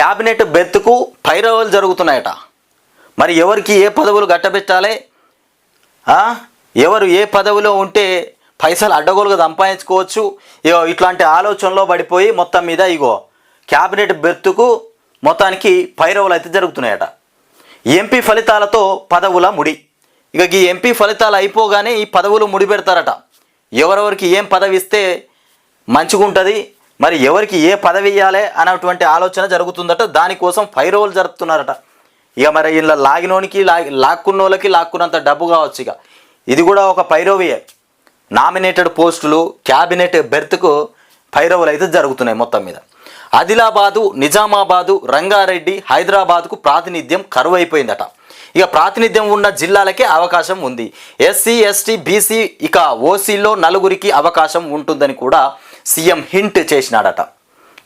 Cabinet బెత్తుకు పైరవలు జరుగుతున్నాయట. మరి ఎవరికి ఏ పదవులు గట్టబెట్టాలి? ఎవరు ఏ పదవిలో ఉంటే పైసలు అడ్డగోలుగా సంపాదించుకోవచ్చు? ఇగో ఇట్లాంటి ఆలోచనలో పడిపోయి మొత్తం మీద ఇగో క్యాబినెట్ బెత్తుకు మొత్తానికి పైరవులు అయితే జరుగుతున్నాయట. ఎంపీ ఫలితాలతో పదవుల ముడి. ఇక ఈ ఎంపీ ఫలితాలు అయిపోగానే ఈ పదవులు ముడి పెడతారట ఎవరెవరికి ఏం పదవి ఇస్తే మంచిగా ఉంటుంది మరి ఎవరికి ఏ పదవి ఇవ్వాలి అన్నటువంటి ఆలోచన జరుగుతుందట. దానికోసం పైరవులు జరుపుతున్నారట. ఇక మరి ఇలా లాగినోనికి లాగి లాక్కున్నోళ్ళకి లాక్కున్నంత డబ్బు కావచ్చు ఇక. ఇది కూడా ఒక పైరవియే నామినేటెడ్ పోస్టులు క్యాబినెట్ బెర్త్కు పైరవులు అయితే జరుగుతున్నాయి మొత్తం మీద. ఆదిలాబాదు నిజామాబాదు రంగారెడ్డి హైదరాబాద్కు ప్రాతినిధ్యం కరువు అయిపోయిందట ఇక ప్రాతినిధ్యం ఉన్న జిల్లాలకే అవకాశం ఉంది. ఎస్సీ ఎస్టీ బీసీ ఇక ఓసీలో నలుగురికి అవకాశం ఉంటుందని కూడా సీఎం హింట్ చేసినాడట.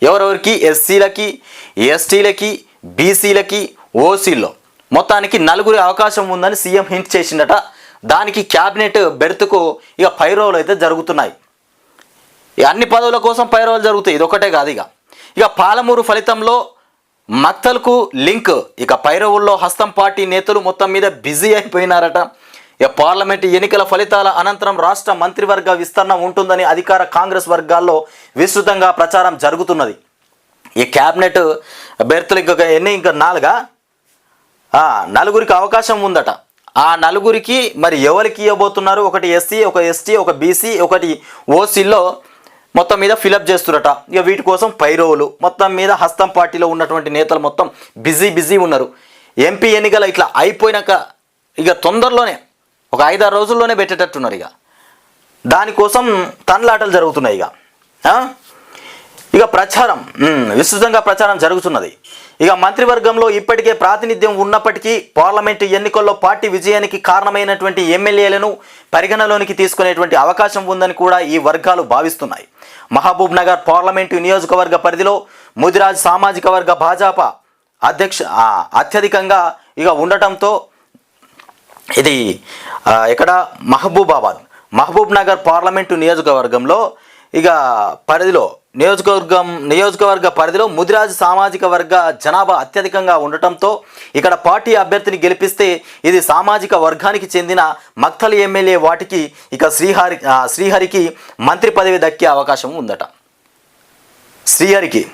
ఎవరెవరికి? ఎస్సీలకి ఎస్టీలకి బీసీలకి ఓసీలో మొత్తానికి నలుగురి అవకాశం ఉందని సీఎం హింట్ చేసిండట. దానికి క్యాబినెట్ బెర్త్కు ఇక పైరోలు అయితే జరుగుతున్నాయి. ఇక అన్ని పదవుల కోసం పైరోలు జరుగుతాయి. ఇది ఒకటే కాదు ఇక. ఇక పాలమూరు ఫలితంలో మక్తల్కు లింక్. ఇక పైరవుల్లో హస్తం పార్టీ నేతలు మొత్తం మీద బిజీ అయిపోయినారట. పార్లమెంట్ ఎన్నికల ఫలితాల అనంతరం రాష్ట్ర మంత్రివర్గ విస్తరణ ఉంటుందని అధికార కాంగ్రెస్ వర్గాల్లో విస్తృతంగా ప్రచారం జరుగుతున్నది. ఈ క్యాబినెట్ బెర్త్లు ఇంకా ఎన్ని? ఇంకా నాలుగా? నలుగురికి అవకాశం ఉందట. ఆ నలుగురికి మరి ఎవరికి ఇవ్వబోతున్నారు? ఒకటి ఎస్సీ ఒక ఎస్టీ ఒక బీసీ ఒకటి ఓసీలో మొత్తం మీద ఫిలప్ చేస్తున్నట ఇక వీటి కోసం పైరోవులు మొత్తం మీద హస్తం పార్టీలో ఉన్నటువంటి నేతలు మొత్తం బిజీ బిజీ ఉన్నారు. ఎంపీ ఎన్నికలు ఇట్లా అయిపోయినాక ఇక తొందరలోనే ఒక ఐదారు రోజుల్లోనే పెట్టేటట్టున్నారు ఇక. దానికోసం తన్లాటలు జరుగుతున్నాయి ఇక. ఇక ప్రచారం విస్తృతంగా ప్రచారం జరుగుతున్నది. ఇక మంత్రివర్గంలో ఇప్పటికే ప్రాతినిధ్యం ఉన్నప్పటికీ పార్లమెంటు ఎన్నికల్లో పార్టీ విజయానికి కారణమైనటువంటి ఎమ్మెల్యేలను పరిగణలోనికి తీసుకునేటువంటి అవకాశం ఉందని కూడా ఈ వర్గాలు భావిస్తున్నాయి. మహబూబ్ నగర్ పార్లమెంటు నియోజకవర్గ పరిధిలో ముదిరాజ్ సామాజిక వర్గ భాజపా అధ్యక్ష అత్యధికంగా ఇక ఉండటంతో ఇది ఇక్కడ మహబూబాబాద్. మహబూబ్ నగర్ పార్లమెంటు నియోజకవర్గంలో ఇక పరిధిలో నియోజకవర్గం నియోజకవర్గ పరిధిలో ముదిరాజ్ సామాజిక వర్గ జనాభా అత్యధికంగా ఉండటంతో ఇక్కడ పార్టీ అభ్యర్థిని గెలిపిస్తే ఇది సామాజిక వర్గానికి చెందిన మక్తల్ ఎమ్మెల్యే వాటికి ఇక శ్రీహరి శ్రీహరికి మంత్రి పదవి దక్కే అవకాశం ఉందట. శ్రీహరికి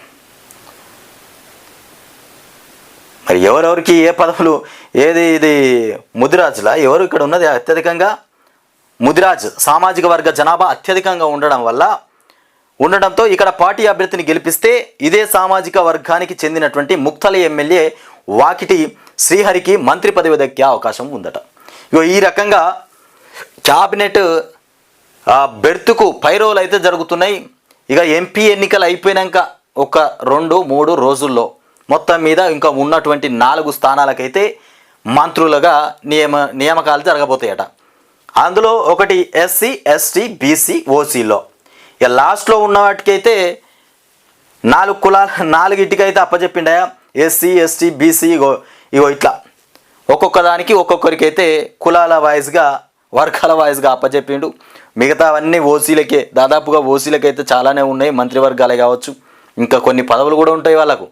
మరి ఎవరెవరికి ఏ పదవులు ఏది ఇది ముదిరాజులా ఎవరు ఇక్కడ ఉన్నది అత్యధికంగా? ముదిరాజ్ సామాజిక వర్గ జనాభా అత్యధికంగా ఉండడం వల్ల ఉండడంతో ఇక్కడ పార్టీ అభ్యర్థిని గెలిపిస్తే ఇదే సామాజిక వర్గానికి చెందినటువంటి ముక్తల ఎమ్మెల్యే వాకిటి శ్రీహరికి మంత్రి పదవి దక్కే అవకాశం ఉందట. ఇగో ఈ రకంగా క్యాబినెట్ ఆ, బెర్త్కు పైరోలు అయితే జరుగుతున్నాయి. ఇక ఎంపీ ఎన్నికలు అయిపోయినాక ఒక రెండు మూడు రోజుల్లో మొత్తం మీద ఇంకా ఉన్నటువంటి నాలుగు స్థానాలకైతే మంత్రులుగా నియమ నియామకాలు జరగబోతాయట. అందులో ఒకటి ఎస్సీ ఎస్టీ బీసీ ఓసీలో. ఇక లాస్ట్లో ఉన్న వాటికైతే నాలుగు కులాల నాలుగింటికైతే అప్పచెప్పిండయా ఎస్సీ ఎస్టీ బీసీ ఇగో ఇగో ఇట్లా. ఒక్కొక్క దానికి ఒక్కొక్కరికి అయితే కులాల వాయిస్గా వర్గాల వాయిస్గా అప్పచెప్పిండు మిగతావన్నీ ఓసీలకే దాదాపుగా ఓసీలకైతే చాలానే ఉన్నాయి మంత్రివర్గాలే కావచ్చు. ఇంకా కొన్ని పదవులు కూడా ఉంటాయి వాళ్ళకు.